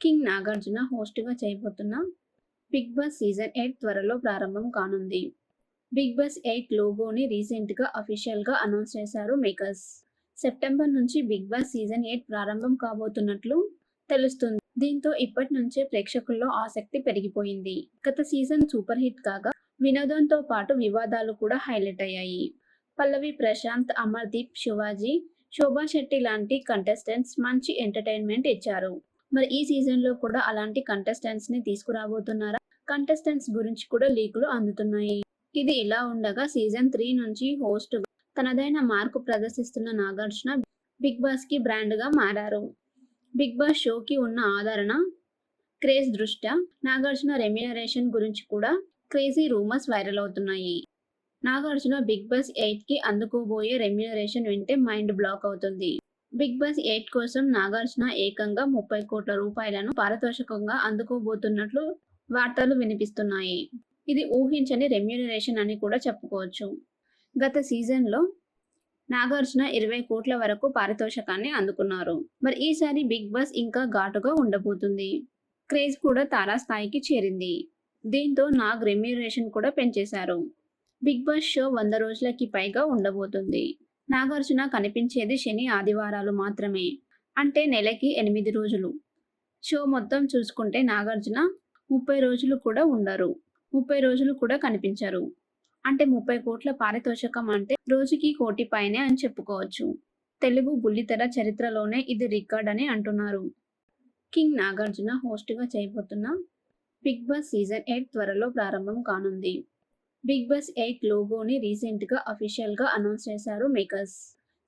King Nagarjuna హోస్ట్గా చేయబోతున్న big Boss season eight త్వరలో ప్రారంభం కానుంది. బిగ్ బాస్ ఎయిట్ లోగోని రీసెంట్గా అఫీషియల్గా అనౌన్స్ చేశారు మేకర్స్. సెప్టెంబర్ నుంచి బిగ్ బాస్ సీజన్ ఎయిట్ ప్రారంభం కాబోతున్నట్లు తెలుస్తుంది. దీంతో ఇప్పటి నుంచే ప్రేక్షకుల్లో ఆసక్తి పెరిగిపోయింది. గత సీజన్ సూపర్ హిట్ కాగా వినోదంతో పాటు వివాదాలు కూడా హైలైట్ అయ్యాయి. పల్లవి ప్రశాంత్ అమర్దీప్ శివాజీ శోభా శెట్టి లాంటి కంటెస్టెంట్స్ మంచి ఎంటర్టైన్మెంట్ ఇచ్చారు. మరి ఈ సీజన్లో కూడా అలాంటి కంటెస్టెంట్స్ని తీసుకురాబోతున్నారా? కంటెస్టెంట్స్ గురించి కూడా లీకులు అందుతున్నాయి. ఇది ఇలా ఉండగా సీజన్ త్రీ నుంచి హోస్ట్ తనదైన మార్కు ప్రదర్శిస్తున్న నాగార్జున బిగ్ బాస్కి బ్రాండ్గా మారారు. బిగ్ బాస్ షోకి ఉన్న ఆదరణ క్రేజ్ దృష్ట్యా నాగార్జున రెమ్యునరేషన్ గురించి కూడా క్రేజీ రూమర్స్ వైరల్ అవుతున్నాయి. నాగార్జున బిగ్ బాస్ ఎయిట్కి అందుకోబోయే రెమ్యునరేషన్ వింటే మైండ్ బ్లాక్ అవుతుంది. బిగ్ బాస్ ఎయిట్ కోసం నాగార్జున ఏకంగా ముప్పై కోట్ల రూపాయలను పారితోషికంగా అందుకోబోతున్నట్లు వార్తలు వినిపిస్తున్నాయి. ఇది ఊహించని రెమ్యూనరేషన్ అని కూడా చెప్పుకోవచ్చు. గత సీజన్లో నాగార్జున ఇరవై కోట్ల వరకు పారితోషకాన్ని అందుకున్నారు. మరి ఈసారి బిగ్ బాస్ ఇంకా ఘాటుగా ఉండబోతుంది. క్రేజ్ కూడా తారాస్థాయికి చేరింది. దీంతో నాగ్ రెమ్యూనరేషన్ కూడా పెంచేశారు. బిగ్ బాస్ షో వంద రోజులకి పైగా ఉండబోతుంది. నాగార్జున కనిపించేది శని ఆదివారాలు మాత్రమే. అంటే నెలకి ఎనిమిది రోజులు. షో మొత్తం చూసుకుంటే నాగార్జున ముప్పై రోజులు కూడా ఉండరు. ముప్పై రోజులు కూడా కనిపించరు. అంటే ముప్పై కోట్ల పారితోషకం అంటే రోజుకి కోటి పైనే అని చెప్పుకోవచ్చు. తెలుగు బుల్లితెర చరిత్రలోనే ఇది రికార్డ్ అని అంటున్నారు. కింగ్ నాగార్జున హోస్ట్గా చేయబోతున్న బిగ్ బాస్ సీజన్ ఎయిట్ త్వరలో ప్రారంభం కానుంది. బిగ్ బాస్ ఎయిట్ లోగోని రీసెంట్గా అఫీషియల్గా అనౌన్స్ చేశారు మేకర్స్.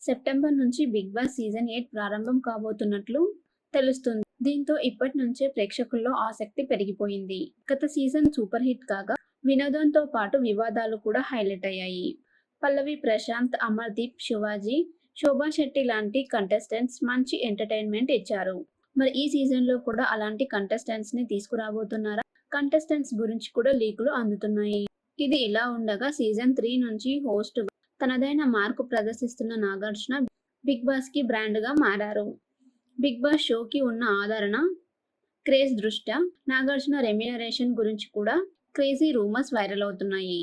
సెప్టెంబర్ నుంచి బిగ్ బాస్ సీజన్ ఎయిట్ ప్రారంభం కాబోతున్నట్లు తెలుస్తుంది. దీంతో ఇప్పటి నుంచే ప్రేక్షకుల్లో ఆసక్తి పెరిగిపోయింది. గత సీజన్ సూపర్ హిట్ కాగా వినోదంతో పాటు వివాదాలు కూడా హైలైట్ అయ్యాయి. పల్లవి ప్రశాంత్ అమర్దీప్ శివాజీ శోభా శెట్టి లాంటి కంటెస్టెంట్స్ మంచి ఎంటర్టైన్మెంట్ ఇచ్చారు. మరి ఈ సీజన్లో కూడా అలాంటి కంటెస్టెంట్స్ని తీసుకురాబోతున్నారా? కంటెస్టెంట్స్ గురించి కూడా లీకులు అందుతున్నాయి. ఇది ఇలా ఉండగా సీజన్ త్రీ నుంచి హోస్ట్ తనదైన మార్కు ప్రదర్శిస్తున్న నాగార్జున బిగ్ బాస్కి బ్రాండ్గా మారారు. బిగ్ బాస్ షోకి ఉన్న ఆదరణ క్రేజ్ దృష్ట్యా నాగార్జున రెమ్యునరేషన్ గురించి కూడా క్రేజీ రూమర్స్ వైరల్ అవుతున్నాయి.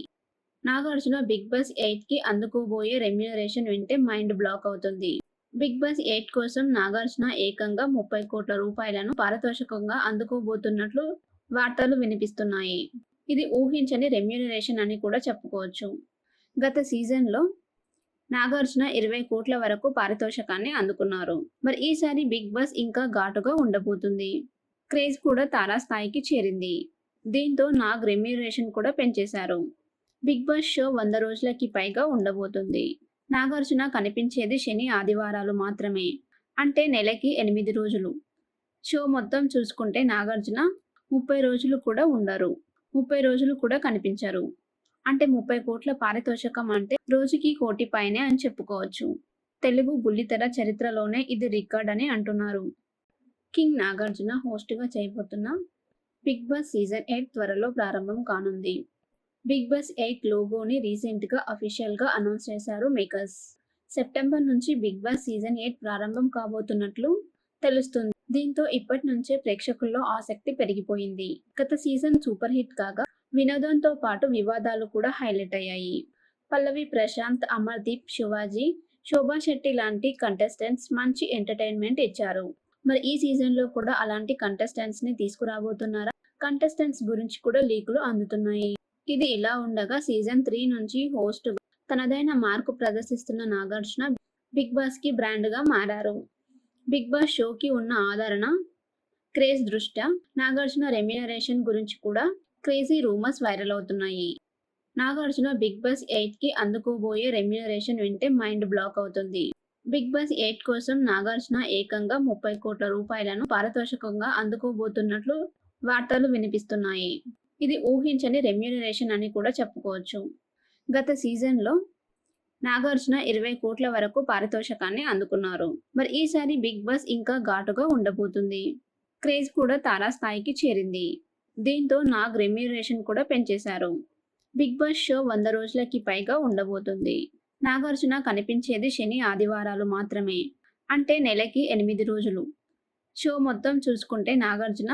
నాగార్జున బిగ్ బాస్ ఎయిట్కి అందుకోబోయే రెమ్యునరేషన్ వింటే మైండ్ బ్లాక్ అవుతుంది. బిగ్ బాస్ ఎయిట్ కోసం నాగార్జున ఏకంగా ముప్పై కోట్ల రూపాయలను పారితోషికంగా అందుకోబోతున్నట్లు వార్తలు వినిపిస్తున్నాయి. ఇది ఊహించని రెమ్యూనరేషన్ అని కూడా చెప్పుకోవచ్చు. గత సీజన్లో నాగార్జున ఇరవై కోట్ల వరకు పారితోషికాన్ని అందుకున్నారు. మరి ఈసారి బిగ్ బాస్ ఇంకా ఘాటుగా ఉండబోతుంది. క్రేజ్ కూడా తారాస్థాయికి చేరింది. దీంతో నాగ్ రెమ్యూనరేషన్ కూడా పెంచేశారు. బిగ్ బాస్ షో వంద రోజులకి పైగా ఉండబోతుంది. నాగార్జున కనిపించేది శని ఆదివారాలు మాత్రమే. అంటే నెలకి ఎనిమిది రోజులు. షో మొత్తం చూసుకుంటే నాగార్జున ముప్పై రోజులు కూడా ఉండరు. ముప్పై రోజులు కూడా కనిపించరు. అంటే ముప్పై కోట్ల పారితోషకం అంటే రోజుకి కోటి పైనే అని చెప్పుకోవచ్చు. తెలుగు బుల్లితెర చరిత్రలోనే ఇది రికార్డ్ అని అంటున్నారు. కింగ్ నాగార్జున హోస్ట్గా చేయబోతున్న బిగ్ బాస్ సీజన్ ఎయిట్ త్వరలో ప్రారంభం కానుంది. బిగ్ బాస్ ఎయిట్ లోగోని రీసెంట్గా అఫీషియల్గా అనౌన్స్ చేశారు మేకర్స్. సెప్టెంబర్ నుంచి బిగ్ బాస్ సీజన్ ఎయిట్ ప్రారంభం కాబోతున్నట్లు తెలుస్తుంది. దీంతో ఇప్పటి నుంచే ప్రేక్షకుల్లో ఆసక్తి పెరిగిపోయింది. గత సీజన్ సూపర్ హిట్ కాగా వినోదంతో పాటు వివాదాలు కూడా హైలైట్ అయ్యాయి. పల్లవి ప్రశాంత్ అమర్దీప్ శివాజీ శోభా శెట్టి లాంటి కంటెస్టెంట్స్ మంచి ఎంటర్టైన్మెంట్ ఇచ్చారు. మరి ఈ సీజన్లో కూడా అలాంటి కంటెస్టెంట్స్ని తీసుకురాబోతున్నారా? కంటెస్టెంట్స్ గురించి కూడా లీకులు అందుతున్నాయి. ఇది ఇలా ఉండగా సీజన్ త్రీ నుంచి హోస్ట్ తనదైన మార్కు ప్రదర్శిస్తున్న నాగార్జున బిగ్ బాస్కి బ్రాండ్గా మారారు. బిగ్ బాస్ షోకి ఉన్న ఆదరణ క్రేజ్ దృష్ట్యా నాగార్జున రెమ్యునరేషన్ గురించి కూడా క్రేజీ రూమర్స్ వైరల్ అవుతున్నాయి. నాగార్జున బిగ్ బాస్ ఎయిట్కి అందుకోబోయే రెమ్యునరేషన్ వింటే మైండ్ బ్లాక్ అవుతుంది. బిగ్ బాస్ ఎయిట్ కోసం నాగార్జున ఏకంగా ముప్పై కోట్ల రూపాయలను పారితోషికంగా అందుకోబోతున్నట్లు వార్తలు వినిపిస్తున్నాయి. ఇది ఊహించని రెమ్యునరేషన్ అని కూడా చెప్పుకోవచ్చు. గత సీజన్లో నాగార్జున ఇరవై కోట్ల వరకు పారితోషికాన్ని అందుకున్నారు. మరి ఈసారి బిగ్ బాస్ ఇంకా ఘాటుగా ఉండబోతుంది. క్రేజ్ కూడా తారాస్థాయికి చేరింది. దీంతో నాగ్ రెమ్యూరేషన్ కూడా పెంచేశారు. బిగ్ బాస్ షో వంద రోజులకి పైగా ఉండబోతుంది. నాగార్జున కనిపించేది శని ఆదివారాలు మాత్రమే. అంటే నెలకి ఎనిమిది రోజులు. షో మొత్తం చూసుకుంటే నాగార్జున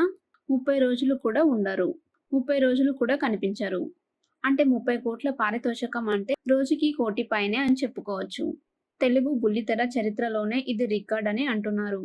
ముప్పై రోజులు కూడా ఉండరు. ముప్పై రోజులు కూడా కనిపించరు. అంటే ముప్పై కోట్ల పారితోషికం అంటే రోజుకి కోటి పైనే అని చెప్పుకోవచ్చు. తెలుగు బుల్లితెర చరిత్రలోనే ఇది రికార్డ్ అని అంటున్నారు.